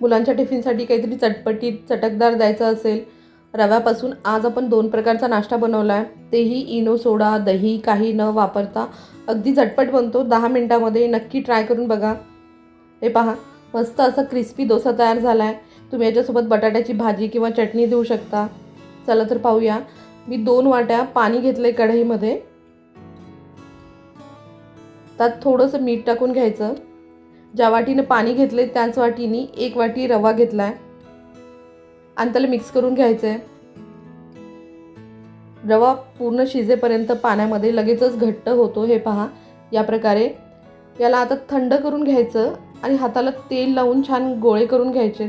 मुलांच्या टिफिनसाठी काहीतरी चटपटीत चटकदार द्यायचं असेल. रव्यापासून आज आपण दोन प्रकारचा नाश्ता बनवला आहे तेही इनो सोडा दही काही न वापरता. अगदी झटपट बनतो. दहा मिनटामध्ये नक्की ट्राय करून बघा. हे पहा मस्त असा क्रिस्पी डोसा तयार झाला आहे तुम्ही याच्यासोबत बटाट्याची भाजी किंवा चटणी देऊ शकता. चला तर पाहूया. मी दोन वाट्या पाणी घेतलं आहे कढईमध्ये. त्यात थोडंसं मीठ टाकून घ्यायचं. ज्या वाटीनं पाणी घेतले त्याच वाटीने एक वाटी रवा घेतला आहे आणि त्याला मिक्स करून घ्यायचं आहे रवा पूर्ण शिजेपर्यंत पाण्यामध्ये लगेचच घट्ट होतो हे पहा. या प्रकारे. याला आता थंड करून घ्यायचं आणि हाताला तेल लावून छान गोळे करून घ्यायचे.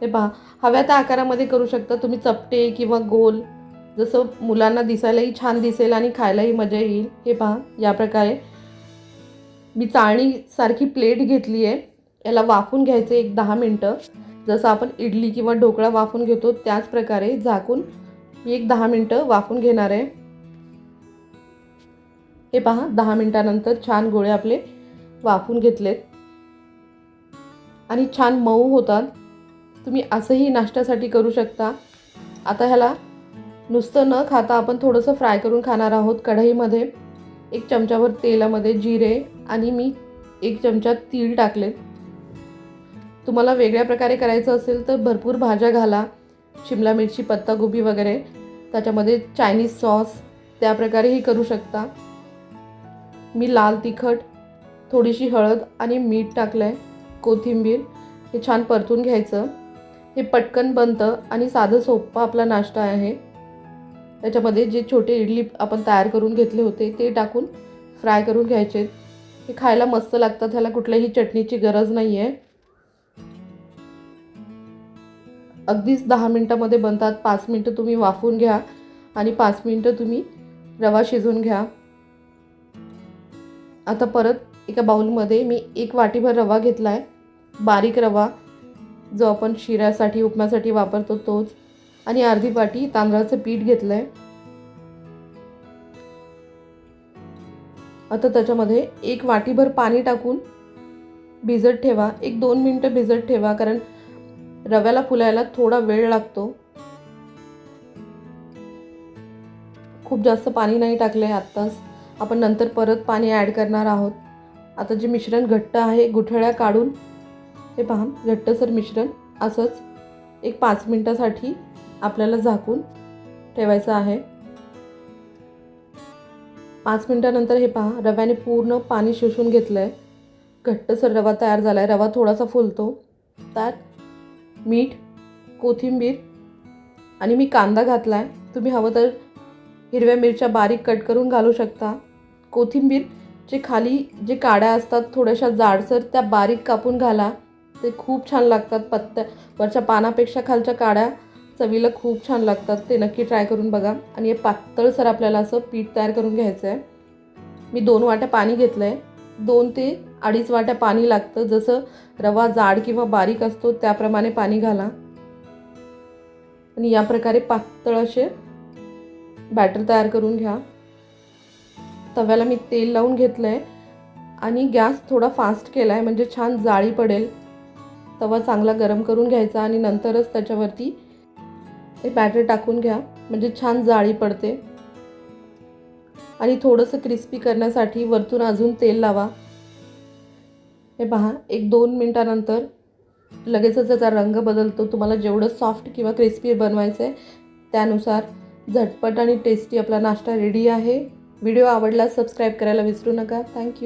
हे पहा. हव्या त्या आकारामध्ये करू शकता तुम्ही चपटे किंवा गोल. जसं मुलांना दिसायलाही छान दिसेल आणि खायलाही मजा येईल. हे पहा. या प्रकारे. मी चाळणीसारखी प्लेट घेतली आहे. याला वाफून घ्यायचं एक दहा मिनटं. जसं आपण इडली किंवा ढोकळा वाफून घेतो त्याच प्रकारे झाकून मी एक दहा मिनटं वाफून घेणार आहे. हे पहा दहा मिनटानंतर छान गोळे आपले वाफून घेतलेत. आणि छान मऊ होतात. तुम्ही असंही नाश्त्यासाठी करू शकता. आता ह्याला नुसतं न खाता आपण थोडंसं फ्राय करून खाणार आहोत कढईमध्ये. एक चमचाभर तेलामध्ये जिरे आणि मी एक चमचा तीळ टाकले. तुम्हाला वेगळ्या प्रकारे करायचं असेल तर भरपूर भाज्या घाला. शिमला मिरची पत्तागोबी वगैरे. त्याच्यामध्ये चायनीज सॉस त्या प्रकारेही करू शकता. मी लाल तिखट थोडीशी हळद आणि मीठ टाकलं आहे कोथिंबीर. हे छान परतून घ्यायचं. हे पटकन बनतं आणि साधं सोपं आपला नाश्ता आहे. त्याच्यामध्ये जे छोटे इडली आपण तयार करून घेतले होते ते टाकून फ्राय करून घ्यायचे. हे खायला मस्त लागतात ह्याला कुठल्याही चटणीची गरज नाही आहे अगदीच दहा मिनटामध्ये बनतात. पाच मिनटं तुम्ही वाफवून घ्या आणि पाच मिनटं तुम्ही रवा शिजवून घ्या. आता परत एका बाऊलमध्ये मी एक वाटीभर रवा घेतला आहे बारीक रवा जो आपण शिऱ्यासाठी उपम्यासाठी वापरतो तोच. आणि अर्धी वाटी तांदळाचं पीठ घेतलं आहे आता त्याच्यामध्ये एक वाटीभर पाणी टाकून भिजत ठेवा. एक दोन मिनटं भिजत ठेवा कारण रव्याला फुलायला थोडा वेळ लागतो. खूप जास्त पाणी नाही टाकलं आहे आत्ताच. आपण नंतर परत पाणी ॲड करणार आहोत. आता जे मिश्रण घट्ट आहे गुठळ्या काढून हे पहा घट्टसर मिश्रण असंच एक पाच मिनटासाठी आपल्याला झाकून ठेवायचं आहे. पाच मिनटानंतर हे पहा रव्याने पूर्ण पाणी शोषून घेतलं आहे घट्टसर रवा तयार झाला आहे रवा थोडासा फुलतो. त्यात मीठ कोथिंबीर आणि मी कांदा घातला आहे तुम्ही हवं तर हिरव्या मिरच्या बारीक कट करून घालू शकता. कोथिंबीर जे खाली जे काड्या असतात थोड्याशा जाडसर त्या बारीक कापून घाला. ते खूप छान लागतात पत्त्या वरच्या पानापेक्षा खालच्या काड्या. चवीला खूप छान लागतात ते नक्की ट्राय करून बघा. आणि हे पातळसर आपल्याला असं पीठ तयार करून घ्यायचं आहे मी दोन वाट्या पाणी घेतलं आहे दोन ते अडीच वाट्या पाणी लागतं. जसं रवा जाड किंवा बारीक असतो त्याप्रमाणे पाणी घाला. आणि या प्रकारे पातळ असे बॅटर तयार करून घ्या. तव्याला मी तेल लावून घेतलं आहे आणि गॅस थोडा फास्ट केला आहे म्हणजे छान जाळी पडेल. तवा चांगला गरम करून घ्यायचा आणि नंतरच त्याच्यावरती हे बॅटर टाकून घ्या. म्हणजे छान जाळी पडते. आणि थोडंसं क्रिस्पी करण्यासाठी वरतून अजून तेल लावा. हे पहा एक दोन मिनटानंतर लगेचच त्याचा रंग बदलतो. तुम्हाला जेवढं सॉफ्ट किंवा क्रिस्पी बनवायचं आहे त्यानुसार झटपट आणि टेस्टी आपला नाश्ता रेडी आहे. व्हिडिओ आवडला सबस्क्राईब करायला विसरू नका. थँक्यू